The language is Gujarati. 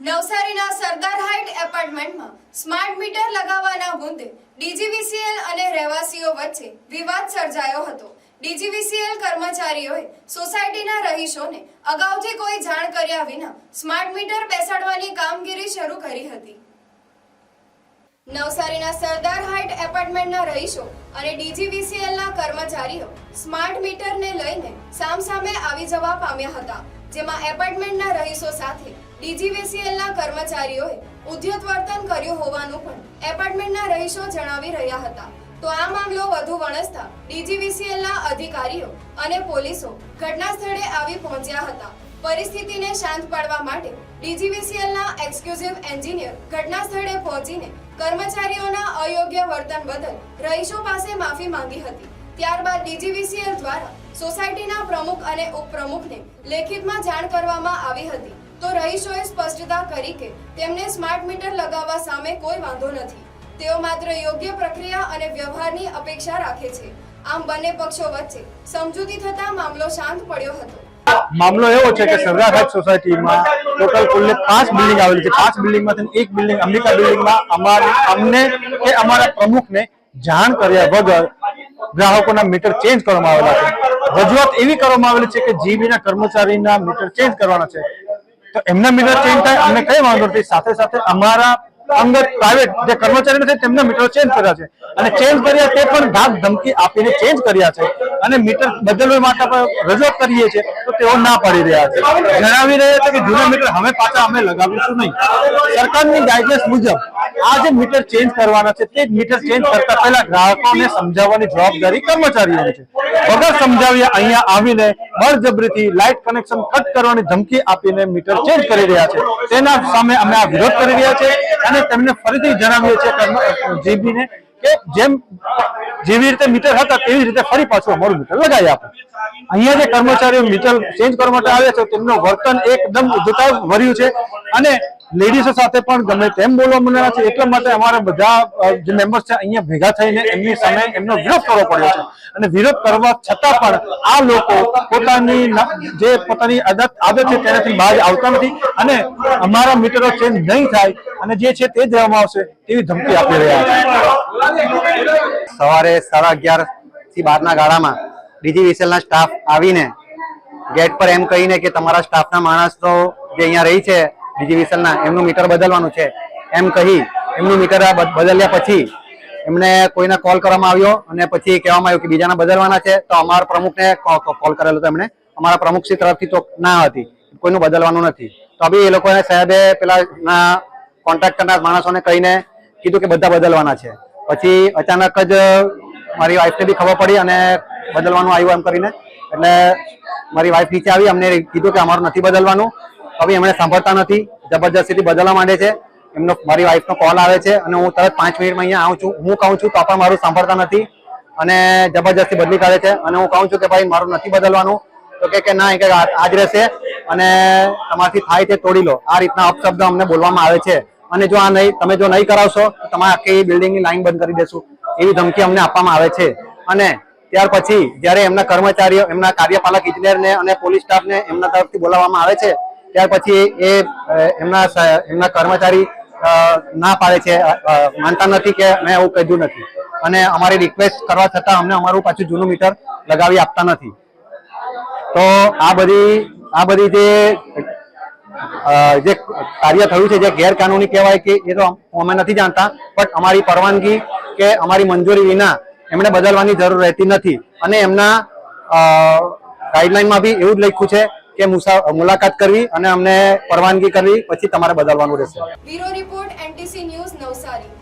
નવસારીના સરદાર હાઇટ એપાર્ટમેન્ટમાં સ્માર્ટ મીટર લગાવવાના મુદ્દે ડીજીવીસીએલ અને રહેવાસીઓ વચ્ચે વિવાદ સર્જાયો હતો. ડીજીવીસીએલ કર્મચારીઓએ સોસાયટીના રહીશોને અગાઉથી કોઈ જાણ કર્યા વિના સ્માર્ટ મીટર બેસાડવાની કામગીરી શરૂ કરી હતી. નવસારીના સરદાર હાઇટ એપાર્ટમેન્ટના રહીશો અને ડીજીવીસીએલના કર્મચારીઓ સ્માર્ટ મીટરને લઈને સામસામે આવી જવા પામ્યા હતા. જેમાં એપાર્ટમેન્ટના રહીશો સાથે ડીજીવીસીએલના કર્મચારીઓએ ઉદ્યોતવર્તન કર્યું હોવાનું પણ એપાર્ટમેન્ટના રહીશો જણાવી રહ્યા હતા. તો આ મામલો વધુ વણસતા ડીજીવીસીએલના અધિકારીઓ અને પોલીસો ઘટના સ્થળે આવી પહોંચ્યા હતા. પરિસ્થિતિને શાંત પાડવા માટે ડીજીવીસીએલના એક્સક્યુઝિવ એન્જિનિયર ઘટના સ્થળે પહોંચીને કર્મચારીઓના અયોગ્ય વર્તન બદલ રહીશો પાસે માફી માંગી હતી. ત્યારબાદ ડીજીવીસીએલ દ્વારા સોસાયટીના પ્રમુખ અને ઉપપ્રમુખને લેખિતમાં જાણ કરવામાં આવી હતી. તો રહીશોએ સ્પષ્ટતા કરી કે તેમને સ્માર્ટ મીટર લગાવવા સામે કોઈ વાંધો નથી. તેઓ માત્ર યોગ્ય પ્રક્રિયા અને વ્યવહારની અપેક્ષા રાખે છે. આમ બંને પક્ષો વચ્ચે સમજૂતી થતા મામલો શાંત પડ્યો હતો. મામલો એવો છે કે સરદાર હાટ સોસાયટીમાં ટોટલ કુલ પાંચ બિલ્ડિંગ આવેલી છે. પાંચ બિલ્ડિંગમાંથી એક બિલ્ડિંગ અંબિકા બિલ્ડિંગમાં અમારે અમને કે અમારા પ્રમુખને જાણ કર્યા વગર ગ્રાહકોના મીટર ચેન્જ કરવામાં આવેલા છે. રજૂઆત એવી કરવામાં આવેલી છે કે જીબીના કર્મચારીના મીટર ચેન્જ કરવાના છે. તો એમના મીટર ચેન્જ થાય અમને કઈ વાંધો નથી. સાથે સાથે અમારા અંગત પ્રાઇવેટ જે કર્મચારી નથી તેમના મીટર ચેન્જ કર્યા છે. અને ચેન્જ કર્યા તે પણ ધાક ધમકી આપીને ચેન્જ કર્યા છે. અને મીટર બદલવા માટે રજૂઆત કરીએ છીએ તો તેઓ ના પાડી રહ્યા છે. જણાવી રહ્યા છે કે જૂના મીટર હવે પાછા અમે લગાવીશું નહીં. સરકારની ગાઈડલાઇન્સ મુજબ આ જે મીટર ચેન્જ કરવાના છે, તે મીટર ચેન્જ કરતા પહેલા ગ્રાહકોને સમજાવવાની જવાબદારી કર્મચારીઓની છે. વગર સમજાવ્યા અહીંયા આવીને બળજબરીથી લાઇટ કનેક્શન કટ કરવાની ધમકી આપીને મીટર ચેન્જ કરી રહ્યા છે. તેના સામે અમે આ વિરોધ કરી રહ્યા છે અને તેમને ફરીથી જણાવીએ છીએ જીબીને કે જેમ જેવી રીતે મીટર હતા તેવી રીતે ફરી પાછું અમારું મીટર લગાવી આપો. અહીંયા જે કર્મચારીઓ મીટર ચેન્જ કરવા માટે આવે છે, તેમનું વર્તન એકદમ ઉદ્ધતા ભર્યું છે. અને લેડીઝો સાથે પણ ગમે તેમ બોલવા માંડ્યા છે, એટલા માટે અમારા બધા જે મેમ્બર્સ છે, અહીંયા ભેગા થઈને એમની સામે એમનો વિરોધ કરવો પડ્યો છે. અને વિરોધ કરવા છતાં પણ આ લોકો પોતાની જે પોતાની આદત આદત છે તેનાથી બહાર આવતા નથી. અને અમારા મીટરો ચેન્જ નહીં થાય અને જે છે તે રહેવામાં આવશે તેવી ધમકી આપી રહ્યા છે. સવારે સાડા અગિયારથી બારના ગાળામાં ડીજીવીસીએલ ના સ્ટાફ આવીને ગેટ પર એમ કહીને કે તમારા સ્ટાફના માણસ તો જે અહીંયા રહી છે ડીજીવીસીએલ ના એમનું મીટર બદલવાનું છે. એમ કહી એમનું મીટર બદલ્યા પછી એમને કોઈને કોલ કરવામાં આવ્યો અને પછી કહેવામાં આવ્યું કે બીજાના બદલવાના છે, તો અમારા પ્રમુખને કોલ કરેલો હતો એમણે. અમારા પ્રમુખશ્રી તરફથી તો ના હતી, કોઈનું બદલવાનું નથી. તો બી એ લોકોએ સાહેબે પેલા કોન્ટ્રાક્ટરના માણસોને કહીને કીધું કે બધા બદલવાના છે. પછી અચાનક જ મારી વાઈફને બી ખબર પડી અને બદલવાનું આવ્યું એમ કરીને. એટલે મારી વાઈફ નીચે આવી, અમને કીધું કે અમારું નથી બદલવાનું. હવે એમણે સાંભળતા નથી, જબરજસ્તીથી બદલવા માંડે છે. એમનો, મારી વાઈફનો કોલ આવે છે અને હું તરત પાંચ મિનિટમાં અહીંયા આવું છું. હું કહું છું તો પણ મારું સાંભળતા નથી અને જબરજસ્તી બદલી કાઢે છે. અને હું કહું છું કે ભાઈ, મારું નથી બદલવાનું. તો કે ના, એ કે આ આ જ રહેશે અને તમારાથી થાય તે તોડી લો. આ રીતના અપશબ્દ અમને બોલવામાં આવે છે. અને જો આ નહીં, તમે જો નહીં કરાવશો, તો તમારે આખી બિલ્ડિંગની લાઈન બંધ કરી દેશું. એવી ધમકી અમને આપવામાં આવે છે. અને ત્યાર પછી જ્યારે એમના કર્મચારીઓ, એમના કાર્યપાલક ઇજનેરને અને પોલીસ સ્ટાફને એમના તરફથી બોલાવવામાં આવે છે, ત્યાર પછી એ એમના એમના કર્મચારી ના પાડે છે. માનતા નથી કે મેં એવું કહ્યું નથી. અને અમારી રિક્વેસ્ટ કરવા છતાં અમને અમારું પાછું જૂનું મીટર લગાવી આપતા નથી. તો આ બધી આ બધી જે જે કાર્ય થયું છે, જે ગેરકાનૂની કહેવાય કે એ તો અમે નથી જાણતા, બટ અમારી પરવાનગી કે અમારી મંજૂરી વિના એમણે બદલવાની જરૂર રહેતી નથી. અને એમના ગાઈડલાઈનમાં બી એવું જ લખ્યું છે કે મુલાકાત કરવી અને અમને પરવાનગી કરવી, પછી તમારે બદલવાનું રહેશે. Bureau report, NTC news Navsari.